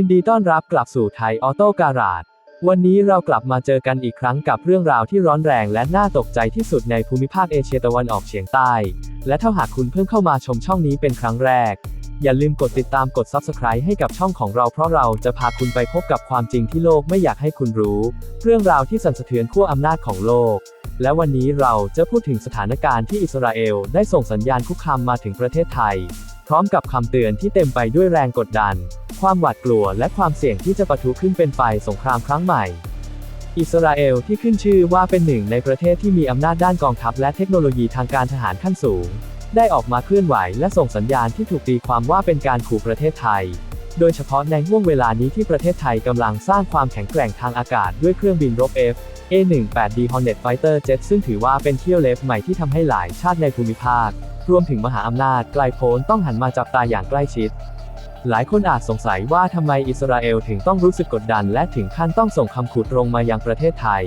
ยินดีต้อนรับกลับสู่ไทยออโต้การาดวันนี้เรากลับมาเจอกันอีกครั้งกับเรื่องราวที่ร้อนแรงและน่าตกใจที่สุดในภูมิภาคเอเชียตะวันออกเฉียงใต้ และถ้าหากคุณเพิ่งเข้ามาชมช่องนี้เป็นครั้งแรก อย่าลืมกดติดตามกด Subscribe ให้กับช่องของเราเพราะเราจะพาคุณไปพบกับความจริงที่โลกไม่อยากให้คุณรู้ เรื่องราวที่สั่นสะเทือนขั้วอำนาจของโลก และวันนี้เราจะพูดถึงสถานการณ์ที่อิสราเอลได้ส่งสัญญาณคุกคามมาถึงประเทศไทย พร้อมกับคำเตือนที่เต็มไปด้วยแรงกดดัน ความหวาดกลัวและความเสี่ยงที่จะปะทุขึ้นเป็นไฟสงครามครั้งใหม่ อิสราเอลที่ขึ้นชื่อว่าเป็นหนึ่งในประเทศที่มีอำนาจด้านกองทัพและเทคโนโลยีทางการทหารขั้นสูง ได้ออกมาเคลื่อนไหวและส่งสัญญาณที่ถูกตีความว่าเป็นการขู่ประเทศไทย โดยเฉพาะในห่วงเวลานี้ที่ประเทศไทยกำลังสร้างความแข็งแกร่งทางอากาศด้วยเครื่องบินรบ F A-18D Hornet Fighter Jet ซึ่งถือว่าเป็นเที่ยวเล็บใหม่ที่ทำให้หลายชาติในภูมิภาค รวมถึงมหาอำนาจไกลโพ้นต้องหันมาจับตาอย่างใกล้ชิด หลายคนอาจสงสัยว่าทำไมอิสราเอลถึงต้องรู้สึกกดดัน และถึงขั้นต้องส่งคำขุดตรงมายังประเทศไทย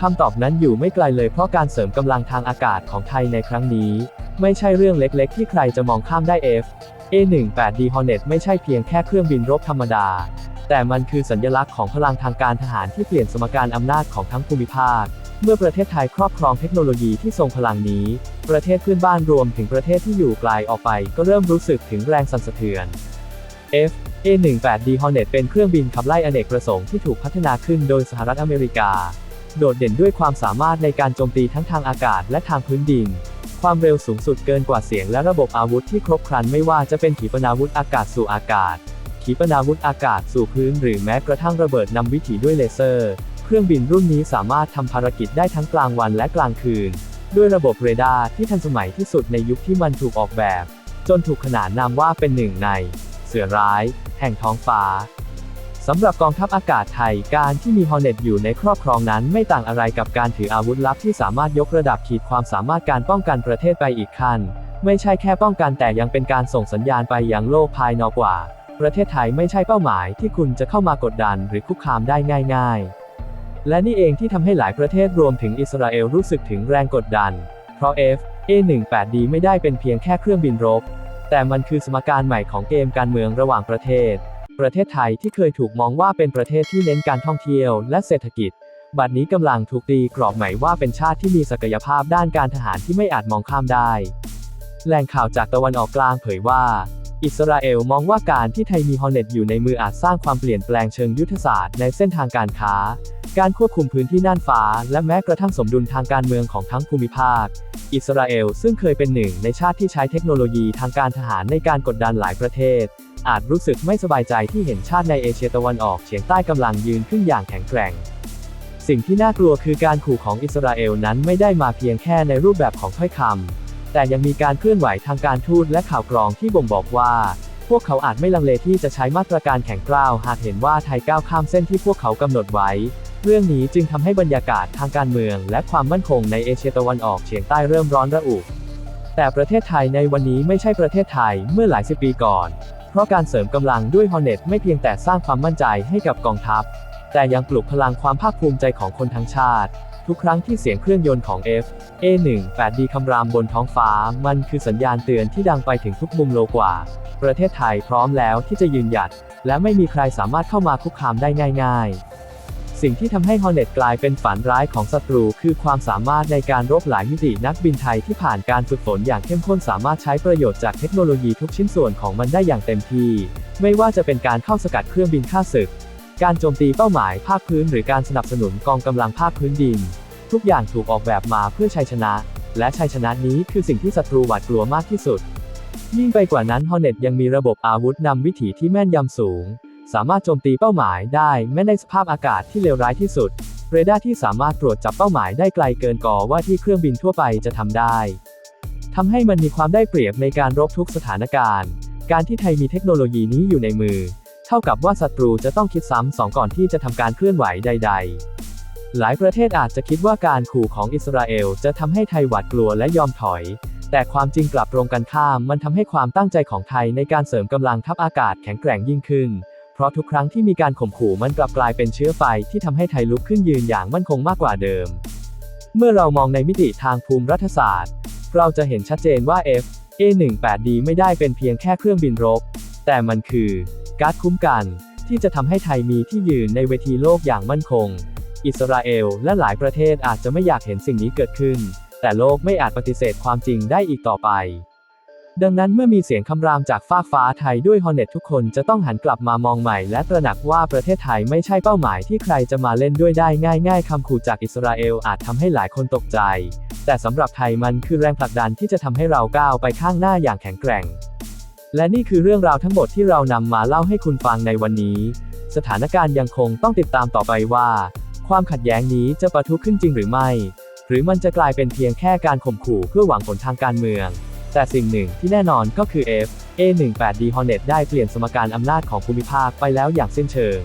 คำตอบนั้นอยู่ไม่ไกลเลยเพราะการเสริมกำลังทางอากาศของไทยในครั้งนี้ ไม่ใช่เรื่องเล็กๆ ที่ใครจะมองข้ามได้ F A18D Hornet ไม่ใช่เพียงแค่เครื่องบินรบธรรมดา แต่มันคือสัญลักษณ์ของพลังทางการทหารที่เปลี่ยนสมการอำนาจของทั้งภูมิภาค เมื่อประเทศไทยครอบครองเทคโนโลยีที่ทรงพลังนี้ ประเทศเพื่อนบ้านรวมถึงประเทศที่อยู่ไกลออกไป ก็เริ่มรู้สึกถึงแรงสั่นสะเทือน F A18D Hornet เป็นเครื่องบินขับไล่อเนกประสงค์ที่ถูกพัฒนาขึ้นโดยสหรัฐอเมริกา โดดเด่นด้วยความสามารถในการโจมตีทั้งทางอากาศและทางพื้นดิน ความเร็วสูงสุดเกินกว่าเสียงและระบบอาวุธที่ครบครันไม่ว่าจะเป็นขีปนาวุธอากาศสู่อากาศ ขีปนาวุธอากาศสู่พื้นหรือแม้กระทั่งระเบิดนำวิถีด้วยเลเซอร์ เครื่องบินรุ่นนี้สามารถทำภารกิจได้ทั้งกลางวันและกลางคืน ด้วยระบบเรดาร์ที่ทันสมัยที่สุดในยุคที่มันถูกออกแบบ จนถูกขนานนามว่าเป็นหนึ่งใน สือร้าย แห่งท้องฟ้าสำหรับกองทัพอากาศไทยการที่มีฮอร์เน็ตอยู่ในครอบครองนั้นไม่ต่างอะไรกับการถืออาวุธลับที่สามารถยกระดับขีดความสามารถการป้องกันประเทศไปอีกขั้น ไม่ใช่แค่ป้องกันแต่ยังเป็นการส่งสัญญาณไปยังโลกภายนอกว่า ประเทศไทยไม่ใช่เป้าหมายที่คุณจะเข้ามากดดันหรือคุกคามได้ง่าย ๆ และนี่เองที่ทำให้หลายประเทศรวมถึงอิสราเอลรู้สึกถึงแรงกดดัน เพราะ F A18D ไม่ได้เป็นเพียงแค่เครื่องบินรบ แต่มันคือสมการใหม่ของเกมการเมืองระหว่างประเทศ ประเทศไทยที่เคยถูกมองว่าเป็นประเทศที่เน้นการท่องเที่ยวและเศรษฐกิจ บัดนี้กำลังถูกตีกรอบใหม่ว่าเป็นชาติที่มีศักยภาพด้านการทหารที่ไม่อาจมองข้ามได้ แหล่งข่าวจากตะวันออกกลางเผยว่า อิสราเอลมองว่าการที่ไทยมีฮอร์เน็ตอยู่ในมืออาจสร้างความเปลี่ยนแปลงเชิงยุทธศาสตร์ในเส้นทางการค้า การควบคุมพื้นที่น่านฟ้า และแม้กระทั่งสมดุลทางการเมืองของทั้งภูมิภาค อิสราเอลซึ่งเคยเป็นหนึ่งในชาติที่ใช้เทคโนโลยีทางการทหารในการกดดันหลายประเทศ อาจรู้สึกไม่สบายใจที่เห็นชาติในเอเชียตะวันออกเฉียงใต้กำลังยืนขึ้นอย่างแข็งแกร่ง สิ่งที่น่ากลัวคือการขู่ของอิสราเอลนั้นไม่ได้มาเพียงแค่ในรูปแบบของถ้อยคำแต่ยังมีการเคลื่อนไหวทางการทูตและข่าวกรองที่บ่งบอกว่าพวกเขาอาจไม่ลังเลที่จะใช้มาตรการแข็งกร้าว หากเห็นว่าไทยก้าวข้ามเส้นที่พวกเขากำหนดไว้ เรื่องนี้จึงทำให้บรรยากาศทางการเมือง และความมั่นคงในเอเชียตะวันออกเฉียงใต้เริ่มร้อนระอุ แต่ประเทศไทยในวันนี้ไม่ใช่ประเทศไทยเมื่อหลายสิบปีก่อน เพราะการเสริมกำลังด้วยฮอร์เน็ตไม่เพียงแต่สร้างความมั่นใจให้กับกองทัพ แต่ยังปลุกพลังความภาคภูมิใจของคนทั้งชาติ ทุกครั้งที่เสียงเครื่องยนต์ของ F A18D คำรามบนท้องฟ้า มันคือสัญญาณเตือนที่ดังไปถึงทุกมุมโลกว่า ประเทศไทยพร้อมแล้วที่จะยืนหยัด และไม่มีใครสามารถเข้ามาคุกคามได้ง่าย ๆ สิ่งที่ทำให้ฮอร์เน็ตกลายเป็นฝันร้ายของศัตรู คือความสามารถในการรบหลายมิตินักบินไทยที่ผ่านการฝึกฝนอย่างเข้มข้นสามารถใช้ประโยชน์จากเทคโนโลยีทุกชิ้นส่วนของมันได้อย่างเต็มที่ ไม่ว่าจะเป็นการเข้าสกัดเครื่องบินฆ่าศึก การโจมตีเป้าหมายภาคพื้น หรือการสนับสนุนกองกำลังภาคพื้นดิน ทุกอย่างถูกออกแบบมาเพื่อชัยชนะ และชัยชนะนี้คือสิ่งที่ศัตรูหวาดกลัวมากที่สุด ยิ่งไปกว่านั้นฮอร์เน็ตยังมีระบบอาวุธนำวิถีที่แม่นยำสูง สามารถโจมตีเป้าหมายได้แม้ในสภาพอากาศที่เลวร้ายที่สุด เรดาร์ที่สามารถตรวจจับเป้าหมายได้ไกลเกินกว่าว่าที่เครื่องบินทั่วไปจะทำได้ทำให้มันมีความได้เปรียบในการรบทุกสถานการณ์ การที่ไทยมีเทคโนโลยีนี้อยู่ในมือ เท่ากับว่าศัตรูจะต้องคิดซ้ำสองก่อนที่จะทำการเคลื่อนไหวใด ๆ หลายประเทศอาจจะคิดว่าการขู่ของอิสราเอลจะทำให้ไทยหวาดกลัวและยอมถอยแต่ความจริงกลับตรงกันข้าม มันทำให้ความตั้งใจของไทยในการเสริมกำลังทัพอากาศแข็งแกร่งยิ่งขึ้น เพราะทุกครั้งที่มีการข่มขู่มันกลับกลายเป็นเชื้อไฟที่ทำให้ไทยลุกขึ้นยืนอย่างมั่นคงมากกว่าเดิม เมื่อเรามองในมิติทางภูมิรัฐศาสตร์ เราจะเห็นชัดเจนว่า F A18D ไม่ได้เป็นเพียงแค่เครื่องบินรบ แต่มันคือ การคุ้มกันที่จะทำให้ไทยมีที่ยืนในเวทีโลกอย่างมั่นคง อิสราเอลและหลายประเทศอาจจะไม่อยากเห็นสิ่งนี้เกิดขึ้น แต่โลกไม่อาจปฏิเสธความจริงได้อีกต่อไป ดังนั้นเมื่อมีเสียงคำรามจากฟากฟ้าไทยด้วยฮอเน็ตทุกคนจะต้องหันกลับมามองใหม่และตระหนักว่าประเทศไทยไม่ใช่เป้าหมายที่ใครจะมาเล่นด้วยได้ง่าย ๆคำขู่จากอิสราเอลอาจทำให้หลายคนตกใจ แต่สำหรับไทยมันคือแรงผลักดันที่จะทำให้เราก้าวไปข้างหน้าอย่างแข็งแกร่ง และนี่คือเรื่องราวทั้งหมดที่เรานำมาเล่าให้คุณฟังในวันนี้ สถานการณ์ยังคงต้องติดตามต่อไปว่า ความขัดแย้งนี้จะปะทุขึ้นจริงหรือไม่ หรือมันจะกลายเป็นเพียงแค่การข่มขู่เพื่อหวังผลทางการเมือง แต่สิ่งหนึ่งที่แน่นอนก็คือ F A18D Hornet ได้เปลี่ยนสมการอำนาจของภูมิภาคไปแล้วอย่างสิ้นเชิง